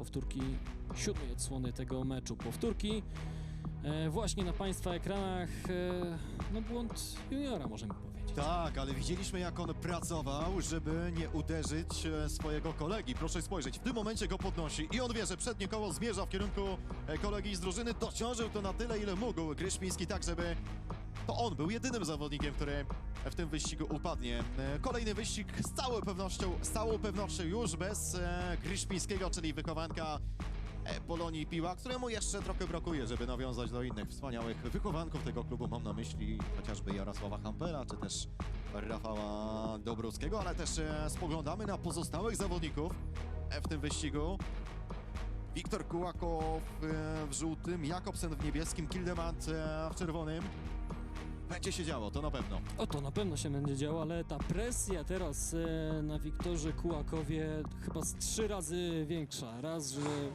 powtórki siódmej odsłony tego meczu. Powtórki e, właśnie na Państwa ekranach. E, no błąd juniora możemy powiedzieć. Tak, ale widzieliśmy jak on pracował, żeby nie uderzyć e, swojego kolegi. Proszę spojrzeć, w tym momencie go podnosi i on wie, że przednie koło zmierza w kierunku e, kolegi z drużyny. Dociążył to na tyle, ile mógł Gryszmiński, tak żeby to on był jedynym zawodnikiem, który w tym wyścigu upadnie. E, Kolejny wyścig z całą pewnością, z całą pewnością już bez e, Gryszmińskiego, czyli wychowanka e, Polonii Piła, któremu jeszcze trochę brakuje, żeby nawiązać do innych wspaniałych wychowanków tego klubu. Mam na myśli chociażby Jarosława Hampela, czy też Rafała Dobrowskiego, ale też e, spoglądamy na pozostałych zawodników w tym wyścigu. Wiktor Kułakow w żółtym, Jakobsen w niebieskim, Kildemant w czerwonym. Będzie się działo, to na pewno. O to na pewno się będzie działo, ale ta presja teraz e, na Wiktorze Kułakowie chyba z trzy razy większa. Raz, że